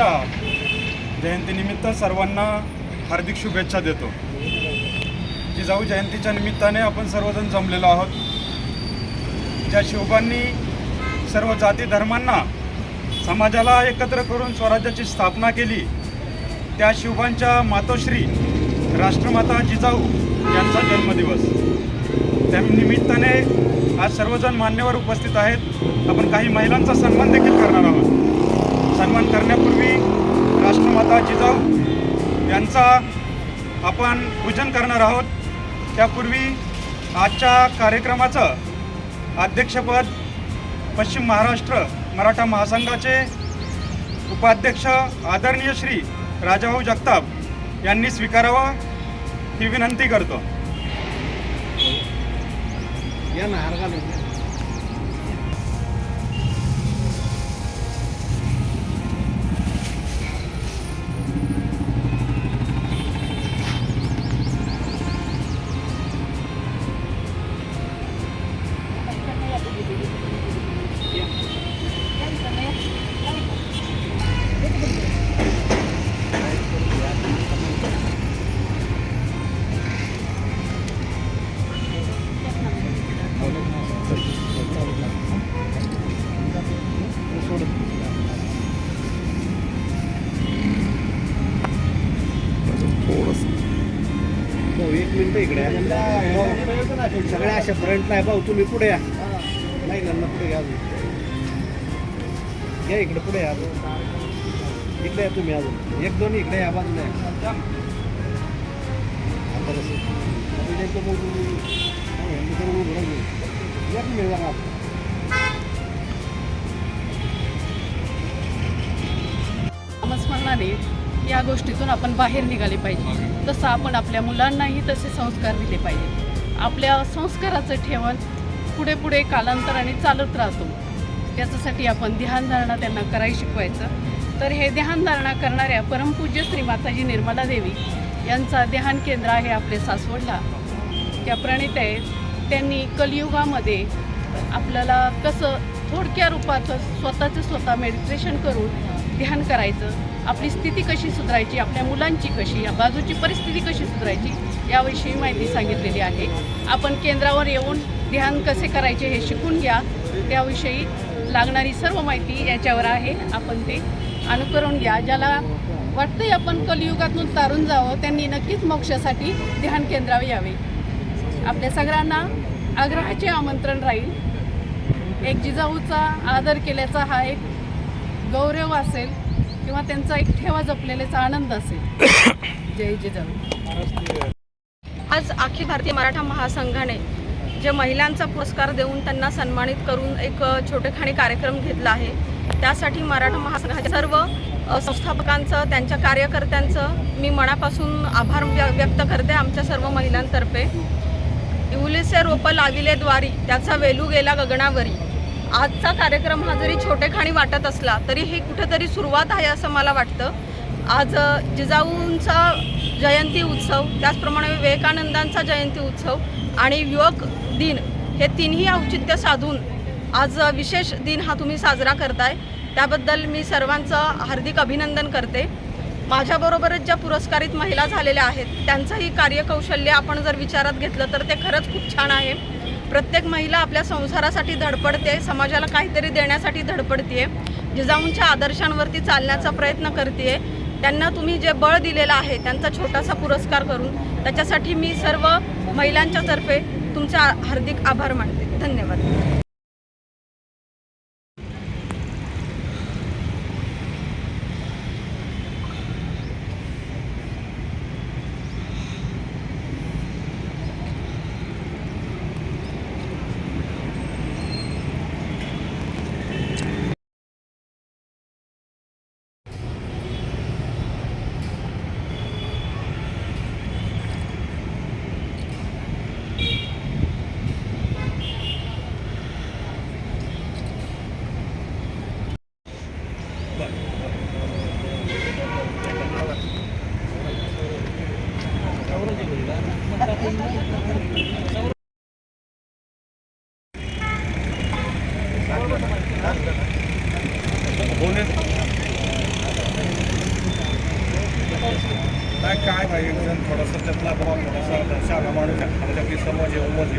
जिजाऊंच्या जयंतीनिमित्त सर्वांना हार्दिक शुभेच्छा देतो. जिजाऊ जयंतीच्या निमित्ताने आपण सर्वजण जमलेलो आहोत. ज्या शिवबांनी सर्व जाती धर्मांना समाजाला एकत्र करून स्वराज्याची स्थापना केली त्या शिवबांच्या मातोश्री राष्ट्रमाता जिजाऊ यांचा जन्मदिवस. त्या निमित्ताने आज सर्वजण मान्यवर उपस्थित आहेत. आपण काही महिलांचा सन्मान देखील करणार आहोत. सन्मान करण्यापूर्वी राष्ट्रमाता जिजाऊ यांचा आपण पूजन करणार आहोत. त्यापूर्वी आजच्या कार्यक्रमाचं अध्यक्षपद पश्चिम महाराष्ट्र मराठा महासंघाचे उपाध्यक्ष आदरणीय श्री राजाभाऊ जगताप यांनी स्वीकारावा ही विनंती करतो. या इकडे. सगळ्या अशा फ्रंटला आहे. भाऊ तुम्ही पुढे या. नाही ना पुढे घ्या अजून. या इकडे पुढे या अजून. इकडे या तुम्ही अजून. एक दोन इकडे या बाजूला या. आता मग नामस्मरणाने या गोष्टीतून आपण बाहेर निघाले पाहिजे. तसं आपण आपल्या मुलांनाही तसे संस्कार दिले पाहिजे. आपल्या संस्काराचं ठेवण पुढे पुढे कालांतराने चालत राहतो. त्याच्यासाठी आपण ध्यानधारणा त्यांना करायला शिकवायचं. तर हे ध्यानधारणा करणाऱ्या परमपूज्य श्री माताजी निर्मला देवी यांचा ध्यान केंद्र आहे आपले सासवडला. त्या प्रणित आहेत. त्यांनी कलियुगामध्ये आपल्याला कसं थोडक्या रूपात स्वतःचं स्वतः मेडिटेशन करून ध्यान करायचं. आपली स्थिती कशी सुधारायची आपल्या मुलांची कशी या बाजूची परिस्थिती कशी सुधारायची याविषयी माहिती सांगितलेली आहे. आपण केंद्रावर येऊन ध्यान कसे करायचे हे शिकून घ्या. त्याविषयी लागणारी सर्व माहिती याच्यावर आहे. आपण ते अनुकरण घ्या. ज्याला वाटतंय आपण कलियुगातून तारून जावं त्यांनी नक्कीच मोक्षासाठी ध्यान केंद्रावर यावे. आपल्या सगळ्यांना आग्रहाचे आमंत्रण राहील. एक जिजाऊचा आदर केल्याचा हा एक गौरव असेल. किंवा त्यांचा एक ठेवा जपलेल्याचा आनंद असेल. जय जिजाऊ आज अखिल भारतीय मराठा महासंघाने जे महिलांचा पुरस्कार देऊन त्यांना सन्मानित करून एक छोटेखाणी कार्यक्रम घेतला आहे त्यासाठी मराठा महासंघाच्या सर्व संस्थापकांचं त्यांच्या कार्यकर्त्यांचं मी मनापासून आभार व्य- व्यक्त करते आमच्या सर्व महिलांतर्फे. इवलेसे रोपं लाविले द्वारी त्याचा वेलू गेला गगनावरी. आजचा कार्यक्रम हा जरी छोटेखानी वाटत असला तरी ही कुठेतरी सुरुवात आहे असं मला वाटतं. आज जिजाऊंचा जयंती उत्सव त्याचप्रमाणे विवेकानंदांचा जयंती उत्सव आणि युवक दिन हे तिन्ही औचित्य साधून आज विशेष दिन हा तुम्ही साजरा करताय. त्याबद्दल मी सर्वांचं हार्दिक अभिनंदन करते. माझ्याबरोबरच ज्या पुरस्कारित महिला झालेल्या आहेत त्यांचंही कार्यकौशल्य आपण जर विचारात घेतलं तर ते खरंच खूप छान आहे. प्रत्येक महिला आपल्या संसारासाठी धडपडते समाजाला काहीतरी देण्यासाठी धडपडते जिजाऊंच्या आदर्शांवरती चालण्याचा प्रयत्न करते त्यांना तुम्ही जे बळ दिलेलं आहे त्यांचा छोटासा पुरस्कार करून त्याच्यासाठी मी सर्व महिलांच्या तर्फे तुमचा हार्दिक आभार मानते. धन्यवाद. नाही काय भाई जण थोडासा त्यातला प्रभाव थोडासा दर्शा माणूस आहे. आणि त्यातली समज आहे उमज